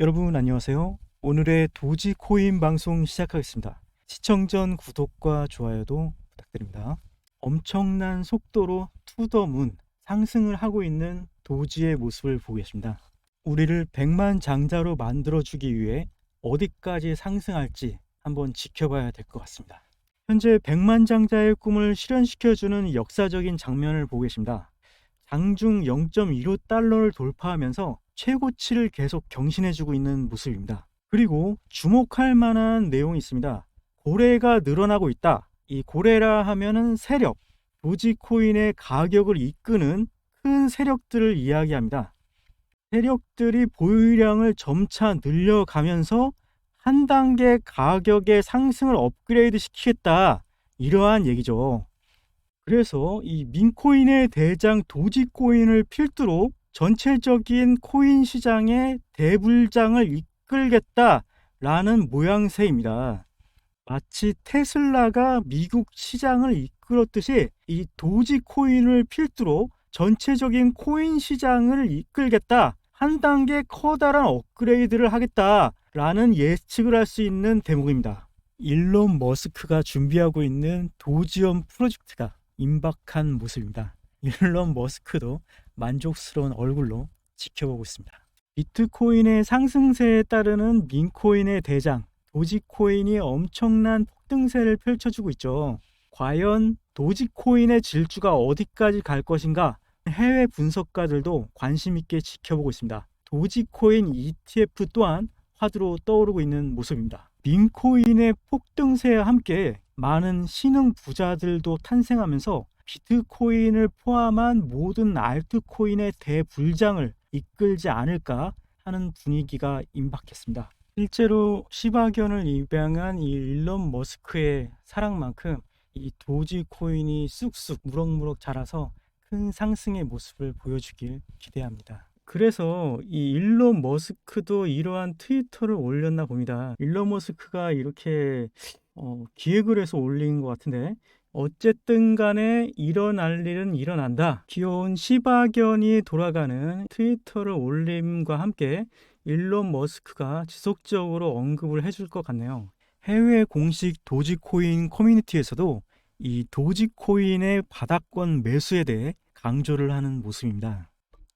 여러분 안녕하세요. 오늘의 도지 코인 방송 시작하겠습니다. 시청 전 구독과 좋아요도 부탁드립니다. 엄청난 속도로 투더문 상승을 하고 있는 도지의 모습을 보고 계십니다. 우리를 100만 장자로 만들어주기 위해 어디까지 상승할지 한번 지켜봐야 될 것 같습니다. 현재 100만 장자의 꿈을 실현시켜주는 역사적인 장면을 보고 계십니다. 장중 0.15달러를 돌파하면서 최고치를 계속 경신해주고 있는 모습입니다. 그리고 주목할 만한 내용이 있습니다. 고래가 늘어나고 있다. 이 고래라 하면은 세력, 도지코인의 가격을 이끄는 큰 세력들을 이야기합니다. 세력들이 보유량을 점차 늘려가면서 한 단계 가격의 상승을 업그레이드 시키겠다. 이러한 얘기죠. 그래서 이 민코인의 대장 도지코인을 필두로 전체적인 코인 시장의 대불장을 이끌겠다라는 모양새입니다. 마치 테슬라가 미국 시장을 이끌었듯이 이 도지코인을 필두로 전체적인 코인 시장을 이끌겠다. 한 단계 커다란 업그레이드를 하겠다라는 예측을 할 수 있는 대목입니다. 일론 머스크가 준비하고 있는 도지엄 프로젝트가 임박한 모습입니다. 일론 머스크도 만족스러운 얼굴로 지켜보고 있습니다. 비트코인의 상승세에 따르는 민코인의 대장 도지코인이 엄청난 폭등세를 펼쳐주고 있죠. 과연 도지코인의 질주가 어디까지 갈 것인가 해외 분석가들도 관심 있게 지켜보고 있습니다. 도지코인 ETF 또한 화두로 떠오르고 있는 모습입니다. 민코인의 폭등세와 함께 많은 신흥 부자들도 탄생하면서 비트코인을 포함한 모든 알트코인의 대불장을 이끌지 않을까 하는 분위기가 임박했습니다. 실제로 시바견을 입양한 이 일론 머스크의 사랑만큼 이 도지코인이 쑥쑥 무럭무럭 자라서 큰 상승의 모습을 보여주길 기대합니다. 그래서 이 일론 머스크도 이러한 트위터를 올렸나 봅니다. 일론 머스크가 이렇게 어, 기획을 해서 올린 것 같은데 어쨌든 간에 일어날 일은 일어난다. 귀여운 시바견이 돌아가는 트위터를 올림과 함께 일론 머스크가 지속적으로 언급을 해줄 것 같네요. 해외 공식 도지코인 커뮤니티에서도 이 도지코인의 바닥권 매수에 대해 강조를 하는 모습입니다.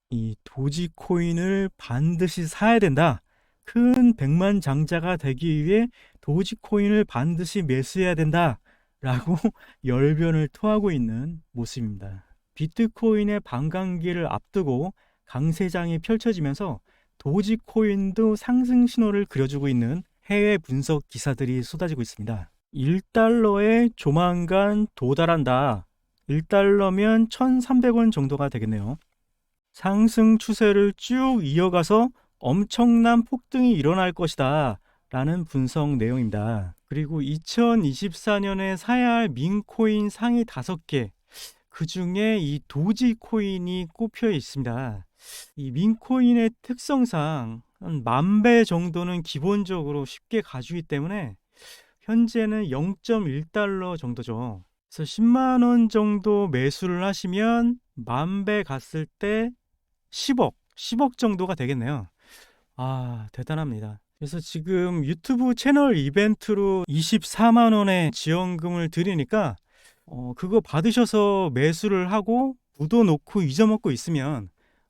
이 도지코인을 반드시 사야 된다. 큰 백만 장자가 되기 위해 도지코인을 반드시 매수해야 된다. 라고 열변을 토하고 있는 모습입니다. 비트코인의 반감기를 앞두고 강세장이 펼쳐지면서 도지코인도 상승 신호를 그려주고 있는 해외 분석 기사들이 쏟아지고 있습니다. 1달러에 조만간 도달한다. 1달러면 1,300원 정도가 되겠네요. 상승 추세를 쭉 이어가서 엄청난 폭등이 일어날 것이다. 라는 분석 내용입니다. 그리고 2024년에 사야 할 민코인 상위 5개, 그 중에 이 도지코인이 꼽혀 있습니다. 이 민코인의 특성상 한 만 배 정도는 기본적으로 쉽게 가주기 때문에 현재는 0.1달러 정도죠. 그래서 10만 원 정도 매수를 하시면 만 배 갔을 때 10억, 10억 정도가 되겠네요. 아, 대단합니다. 그래서 지금 유튜브 채널 이벤트로 24만 원의 지원금을 드리니까 어, 그거 받으셔서 매수를 하고 묻어놓고 잊어먹고 있으면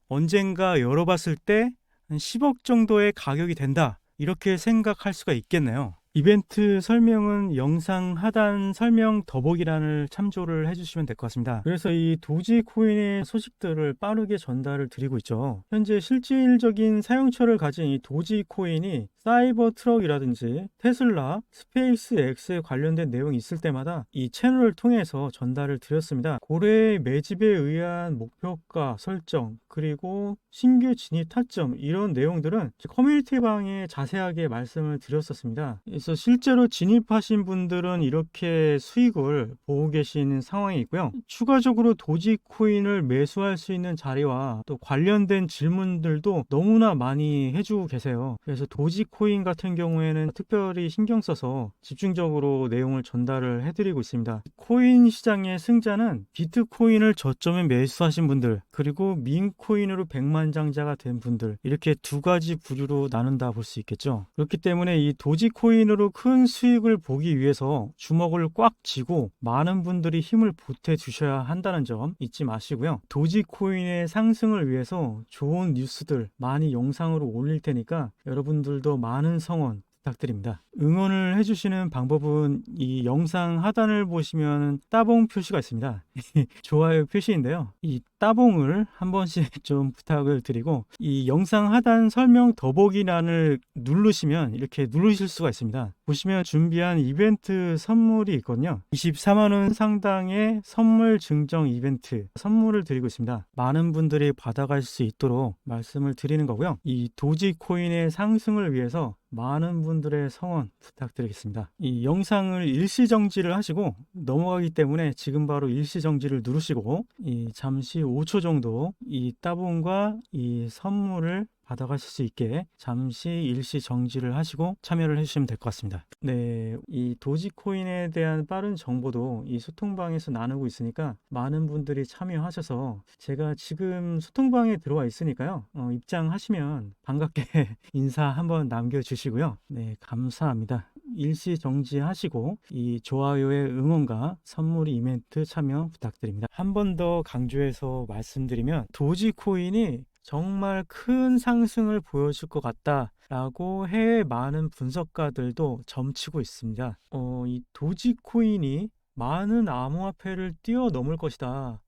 언젠가 열어봤을 때 한 10억 정도의 가격이 된다. 이렇게 생각할 수가 있겠네요. 이벤트 설명은 영상 하단 설명 더보기란을 참조를 해주시면 될 것 같습니다. 그래서 이 도지코인의 소식들을 빠르게 전달을 드리고 있죠. 현재 실질적인 사용처를 가진 이 도지코인이 사이버 트럭이라든지 테슬라, 스페이스 X에 관련된 내용이 있을 때마다 이 채널을 통해서 전달을 드렸습니다. 고래의 매집에 의한 목표가 설정, 그리고 신규 진입 타점 이런 내용들은 커뮤니티 방에 자세하게 말씀을 드렸었습니다. 그래서 실제로 진입하신 분들은 이렇게 수익을 보고 계시는 상황이 있고요. 추가적으로 도지코인을 매수할 수 있는 자리와 또 관련된 질문들도 너무나 많이 해주고 계세요. 그래서 도지코인 같은 경우에는 특별히 신경 써서 집중적으로 내용을 전달을 해드리고 있습니다. 코인 시장의 승자는 비트코인을 저점에 매수하신 분들 그리고 민코인으로 백만장자가 된 분들 이렇게 두 가지 부류로 나눈다 볼 수 있겠죠. 그렇기 때문에 이 도지코인 으로 큰 수익을 보기 위해서 주먹을 꽉 쥐고 많은 분들이 힘을 보태 주셔야 한다는 점 잊지 마시고요. 도지코인의 상승을 위해서 좋은 뉴스들 많이 영상으로 올릴 테니까 여러분들도 많은 성원 부탁드립니다. 응원을 해주시는 방법은 이 영상 하단을 보시면 따봉 표시가 있습니다. 좋아요 표시인데요. 이 따봉을 한 번씩 좀 부탁을 드리고 이 영상 하단 설명 더보기란을 누르시면 이렇게 누르실 수가 있습니다. 보시면 준비한 이벤트 선물이 있거든요. 24만원 상당의 선물 증정 이벤트 선물을 드리고 있습니다. 많은 분들이 받아갈 수 있도록 말씀을 드리는 거고요. 이 도지코인의 상승을 위해서 많은 분들의 성원 부탁드리겠습니다. 이 영상을 일시 정지를 하시고 넘어가기 때문에 지금 바로 일시 정지를 누르시고 이 잠시 5초 정도 이 따봉과 이 선물을 받아가실 수 있게 잠시 일시 정지를 하시고 참여를 해주시면 될 것 같습니다. 네, 이 도지코인에 대한 빠른 정보도 이 소통방에서 나누고 있으니까 많은 분들이 참여하셔서 제가 지금 소통방에 들어와 있으니까요. 어, 입장하시면 반갑게 인사 한번 남겨주시고요. 네, 감사합니다. 일시 정지하시고 이 좋아요의 응원과 선물 이벤트 참여 부탁드립니다. 한 번 더 강조해서 말씀드리면 도지코인이 정말 큰 상승을 보여줄 것 같다라고 해외 많은 분석가들도 점치고 있습니다. 어, 이 도지코인이 많은 암호화폐를 뛰어넘을 것이다.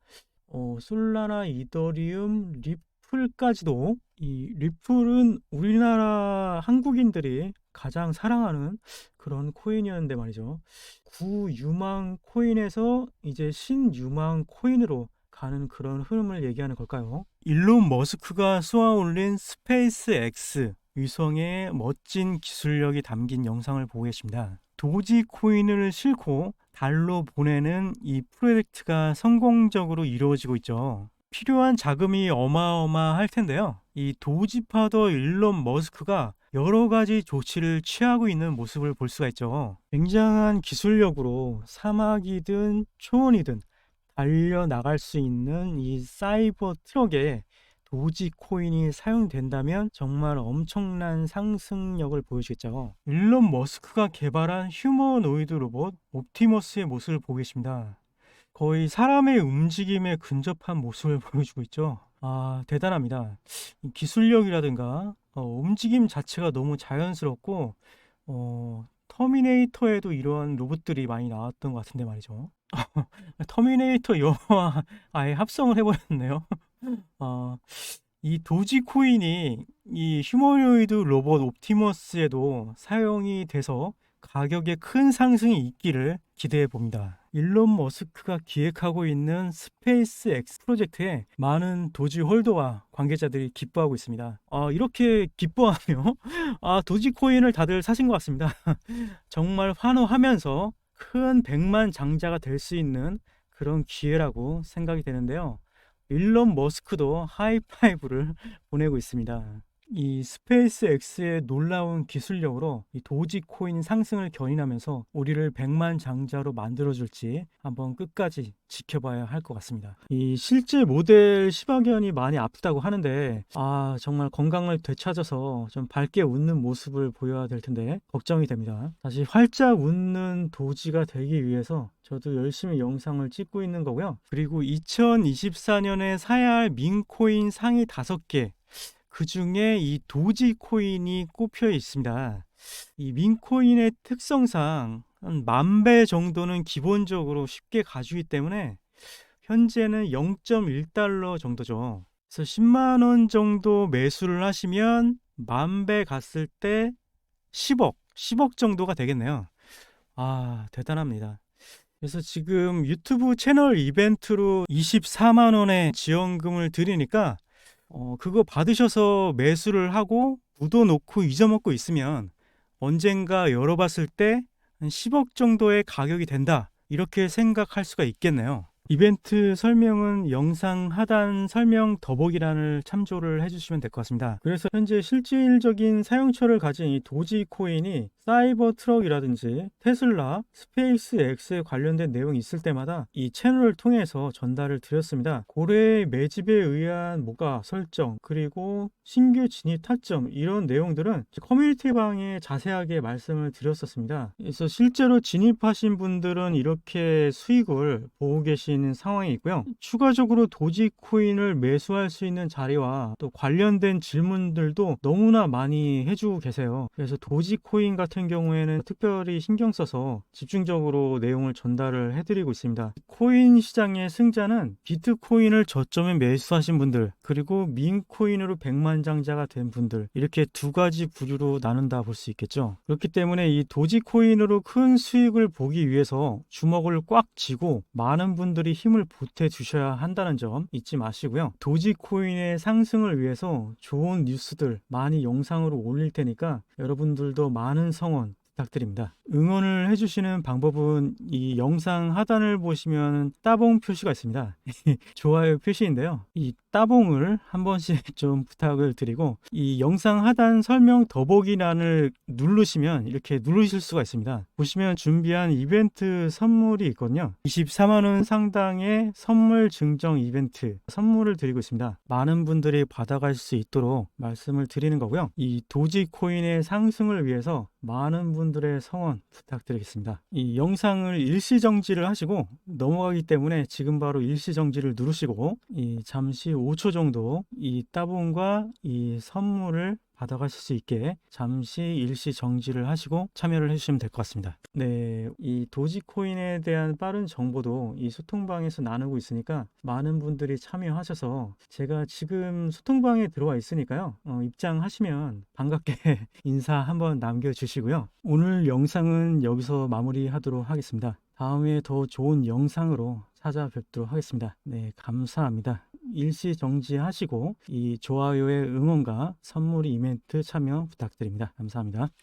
어, 솔라나 이더리움, 리플까지도 이 리플은 우리나라 한국인들이 가장 사랑하는 그런 코인이었는데 말이죠. 구유망 코인에서 이제 신유망 코인으로 가는 그런 흐름을 얘기하는 걸까요? 일론 머스크가 쏘아 올린 스페이스 X 위성의 멋진 기술력이 담긴 영상을 보고 계십니다. 도지 코인을 싣고 달로 보내는 이 프로젝트가 성공적으로 이루어지고 있죠. 필요한 자금이 어마어마할 텐데요. 이 도지파더 일론 머스크가 여러 가지 조치를 취하고 있는 모습을 볼 수가 있죠. 굉장한 기술력으로 사막이든 초원이든 달려나갈 수 있는 이 사이버 트럭에 도지 코인이 사용된다면 정말 엄청난 상승력을 보여주겠죠. 일론 머스크가 개발한 휴머노이드 로봇 옵티머스의 모습을 보고 계십니다. 거의 사람의 움직임에 근접한 모습을 보여주고 있죠. 아, 대단합니다. 이 기술력이라든가 어, 움직임 자체가 너무 자연스럽고 어, 터미네이터에도 이러한 로봇들이 많이 나왔던 것 같은데 말이죠. 터미네이터 영화 아예 합성을 해버렸네요. 어, 이 도지코인이 이 휴머노이드 로봇 옵티머스에도 사용이 돼서 가격에 큰 상승이 있기를 기대해 봅니다. 일론 머스크가 기획하고 있는 스페이스 X 프로젝트에 많은 도지 홀더와 관계자들이 기뻐하고 있습니다. 아, 이렇게 기뻐하며 아, 도지 코인을 다들 사신 것 같습니다. 정말 환호하면서 큰 백만 장자가 될 수 있는 그런 기회라고 생각이 되는데요. 일론 머스크도 하이파이브를 보내고 있습니다. 이 스페이스 X의 놀라운 기술력으로 이 도지 코인 상승을 견인하면서 우리를 백만 장자로 만들어줄지 한번 끝까지 지켜봐야 할 것 같습니다. 이 실제 모델 시바견이 많이 아프다고 하는데 아 정말 건강을 되찾아서 좀 밝게 웃는 모습을 보여야 될 텐데 걱정이 됩니다. 다시 활짝 웃는 도지가 되기 위해서 저도 열심히 영상을 찍고 있는 거고요. 그리고 2024년에 사야 할 민코인 상위 5개 그 중에 이 도지 코인이 꼽혀 있습니다. 이 민코인의 특성상 한 만 배 정도는 기본적으로 쉽게 가주기 때문에 현재는 0.1달러 정도죠. 그래서 10만 원 정도 매수를 하시면 만 배 갔을 때 10억, 10억 정도가 되겠네요. 아, 대단합니다. 그래서 지금 유튜브 채널 이벤트로 24만 원의 지원금을 드리니까 어, 그거 받으셔서 매수를 하고 묻어놓고 잊어먹고 있으면 언젠가 열어봤을 때 한 10억 정도의 가격이 된다. 이렇게 생각할 수가 있겠네요. 이벤트 설명은 영상 하단 설명 더보기란을 참조를 해주시면 될 것 같습니다. 그래서 현재 실질적인 사용처를 가진 이 도지 코인이 사이버 트럭이라든지 테슬라, 스페이스 X에 관련된 내용이 있을 때마다 이 채널을 통해서 전달을 드렸습니다. 고래 매집에 의한 모가 설정 그리고 신규 진입 타점 이런 내용들은 커뮤니티 방에 자세하게 말씀을 드렸었습니다. 그래서 실제로 진입하신 분들은 이렇게 수익을 보고 계 시는 상황이 있고요. 추가적으로 도지코인을 매수할 수 있는 자리와 또 관련된 질문들도 너무나 많이 해주고 계세요. 그래서 도지코인 같은 경우에는 특별히 신경 써서 집중적으로 내용을 전달을 해드리고 있습니다. 코인 시장의 승자는 비트코인을 저점에 매수하신 분들 그리고 민코인으로 백만장자가 된 분들 이렇게 두 가지 부류로 나눈다 볼 수 있겠죠. 그렇기 때문에 이 도지코인으로 큰 수익을 보기 위해서 주먹을 꽉 쥐고 많은 분들이 힘을 보태 주셔야 한다는 점 잊지 마시고요. 도지코인의 상승을 위해서 좋은 뉴스들 많이 영상으로 올릴 테니까 여러분들도 많은 성원 부탁드립니다. 응원을 해주시는 방법은 이 영상 하단을 보시면 따봉 표시가 있습니다. 좋아요 표시인데요. 이 따봉을 한 번씩 좀 부탁을 드리고 이 영상 하단 설명 더보기란을 누르시면 이렇게 누르실 수가 있습니다. 보시면 준비한 이벤트 선물이 있거든요. 24만원 상당의 선물 증정 이벤트 선물을 드리고 있습니다. 많은 분들이 받아갈 수 있도록 말씀을 드리는 거고요. 이 도지코인의 상승을 위해서 많은 분들의 성원 부탁드리겠습니다. 이 영상을 일시 정지를 하시고 넘어가기 때문에 지금 바로 일시 정지를 누르시고 이 잠시 5초 정도 이 따봉과 이 선물을 받아가실 수 있게 잠시 일시 정지를 하시고 참여를 해주시면 될 것 같습니다. 네, 이 도지코인에 대한 빠른 정보도 이 소통방에서 나누고 있으니까 많은 분들이 참여하셔서 제가 지금 소통방에 들어와 있으니까요. 어, 입장하시면 반갑게 인사 한번 남겨주시고요. 오늘 영상은 여기서 마무리하도록 하겠습니다. 다음에 더 좋은 영상으로 찾아뵙도록 하겠습니다. 네, 감사합니다. 일시 정지하시고 이 좋아요의 응원과 선물 이벤트 참여 부탁드립니다. 감사합니다.